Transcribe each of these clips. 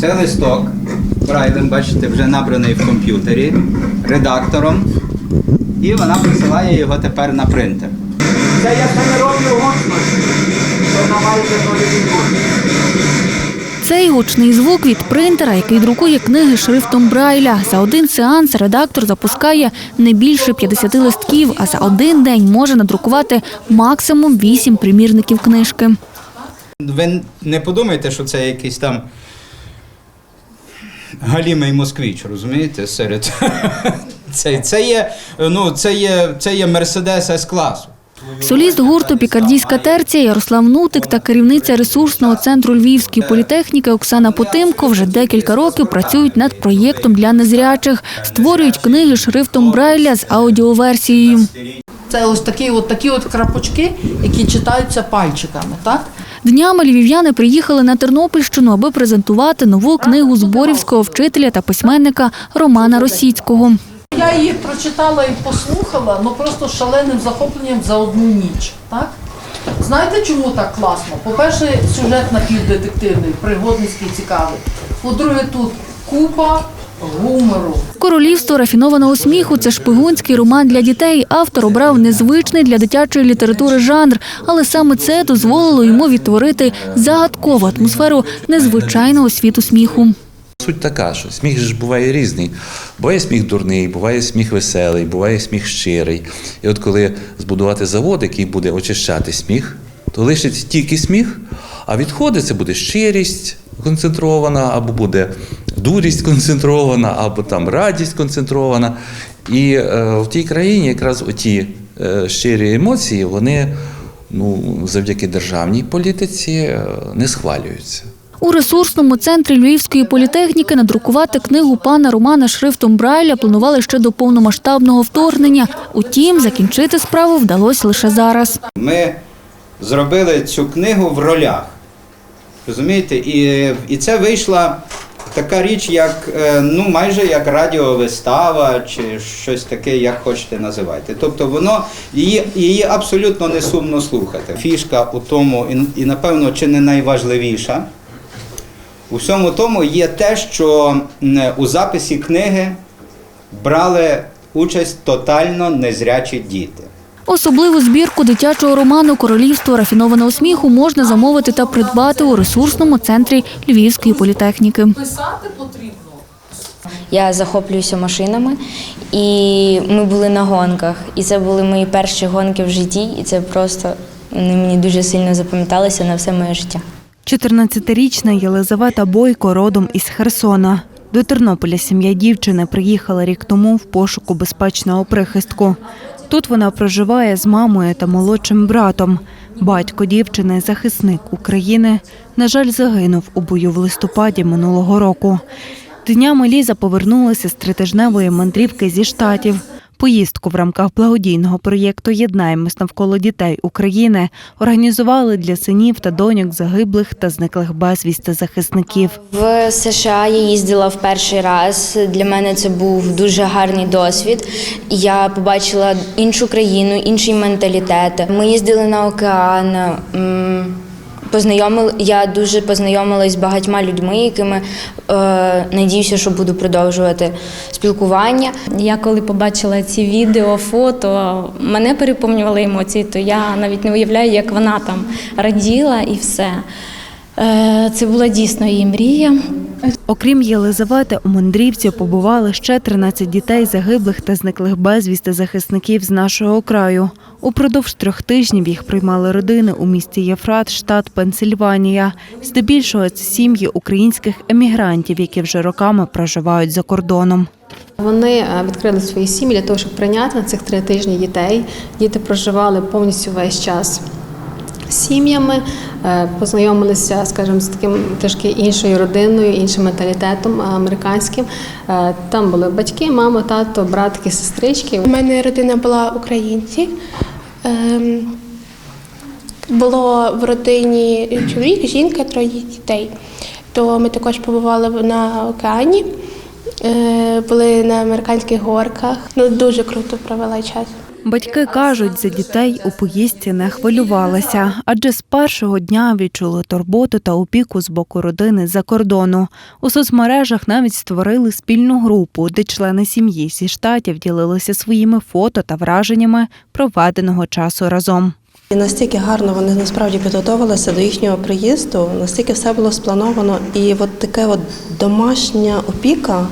Це листок Брайлем, бачите, вже набраний в комп'ютері редактором. І вона присилає його тепер на принтер. Це я ще не роблю. Це вона має. Цей гучний звук від принтера, який друкує книги шрифтом Брайля. За один сеанс редактор запускає не більше 50 листків, а за один день може надрукувати максимум 8 примірників книжки. Ви не подумайте, що це якийсь там галімий москвич, розумієте? Серед це, це є, ну, це є, це є Мерседес С-класу. Соліст гурту Пікардійська терція Ярослав Нутик та керівниця ресурсного центру Львівської політехніки Оксана Потимко вже декілька років працюють над проєктом для незрячих, створюють книги шрифтом Брайля з аудіоверсією. Це ось такі от такі от крапочки, які читаються пальчиками, так? Днями львів'яни приїхали на Тернопільщину, аби презентувати нову книгу зборівського вчителя та письменника Романа Росіцького. Я її прочитала і послухала, ну просто шаленим захопленням за одну ніч. Так? Знаєте, чому так класно? По-перше, сюжет напівдетективний, пригодницький, цікавий. По-друге, тут купа гумору. Королівство рафінованого сміху це шпигунський роман для дітей. Автор обрав незвичний для дитячої літератури жанр, але саме це дозволило йому відтворити загадкову атмосферу незвичайного світу сміху. Суть така, що сміх ж буває різний. Буває сміх дурний, буває сміх веселий, буває сміх щирий. І от коли збудувати завод, який буде очищати сміх, то лишиться тільки сміх, а відходи це буде щирість концентрована, або буде дурість концентрована, або там радість концентрована. І е, в тій країні якраз оті е, щирі емоції, вони ну, завдяки державній політиці е, не схвалюються. У ресурсному центрі Львівської політехніки надрукувати книгу пана Романа шрифтом Брайля планували ще до повномасштабного вторгнення. Утім, закінчити справу вдалося лише зараз. Ми зробили цю книгу в ролях. Розумієте? І, і це вийшла така річ, як е, ну майже як радіовистава чи щось таке, як хочете називати. Тобто воно її, її абсолютно не сумно слухати. Фішка у тому, і напевно, чи не найважливіша. У всьому тому є те, що у записі книги брали участь тотально незрячі діти. Особливу збірку дитячого роману Королівство рафінованого сміху можна замовити та придбати у ресурсному центрі Львівської політехніки. Я захоплююся машинами, і ми були на гонках. І це були мої перші гонки в житті, і це просто вони мені дуже сильно запам'яталися на все моє життя. 14-річна Єлизавета Бойко родом із Херсона. До Тернополя сім'я дівчини приїхала рік тому в пошуку безпечного прихистку. Тут вона проживає з мамою та молодшим братом. Батько дівчини, захисник України, на жаль, загинув у бою в листопаді минулого року. Днями Ліза повернулася з тритижневої мандрівки зі штатів. Поїздку в рамках благодійного проєкту Єднаємось навколо дітей України організували для синів та доньок загиблих та зниклих безвісти захисників. В США я їздила в перший раз. Для мене це був дуже гарний досвід. Я побачила іншу країну, інший менталітет. Ми їздили на океан. М, Познайомили, я дуже познайомилась з багатьма людьми, якими е, надіюся, що буду продовжувати спілкування. Я коли побачила ці відео, фото, мене переповнювали емоції, то я навіть не уявляю, як вона там раділа і все. Е, Це була дійсно її мрія. Окрім Єлизавети, у мандрівці побували ще 13 дітей загиблих та зниклих безвісти захисників з нашого краю. Упродовж трьох тижнів їх приймали родини у місті Єфрат, штат Пенсильванія. Здебільшого це сім'ї українських емігрантів, які вже роками проживають за кордоном. Вони е, відкрили свої сім'ї для того, щоб прийняти на цих три тижні дітей. Діти проживали повністю весь час сім'ями, е, познайомилися, скажімо, з таким трішки іншою родиною, іншим менталітетом американським. Е, Там були батьки, мама, тато, братки, сестрички. У мене родина була українці. Ем, було в родині чоловік, жінка, троє дітей. То ми також побували на океані, е, були на американських горках. Ну, дуже круто провела час. Батьки кажуть, за дітей у поїздці не хвилювалися, адже з першого дня відчули турботу та опіку з боку родини за кордону. У соцмережах навіть створили спільну групу, де члени сім'ї зі штатів ділилися своїми фото та враженнями проведеного часу разом. І настільки гарно вони насправді підготувалися до їхнього приїзду, настільки все було сплановано, і от таке от домашня опіка,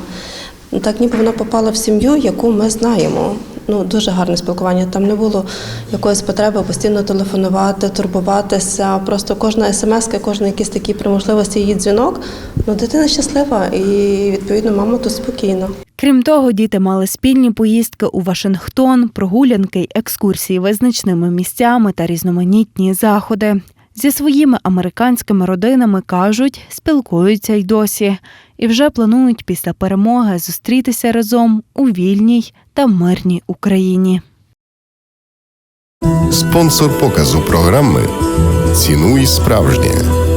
так ніби вона попала в сім'ю, яку ми знаємо. Ну, дуже гарне спілкування. Там не було якоїсь потреби постійно телефонувати, турбуватися. Просто кожна смс, кожен якийсь такий при можливості її дзвінок. Ну, дитина щаслива і відповідно мама тут спокійна. Крім того, діти мали спільні поїздки у Вашингтон, прогулянки екскурсії визначними місцями та різноманітні заходи. Зі своїми американськими родинами кажуть, спілкуються й досі, і вже планують після перемоги зустрітися разом у вільній та мирній Україні. Спонсор показу програми Цінуй справжнє.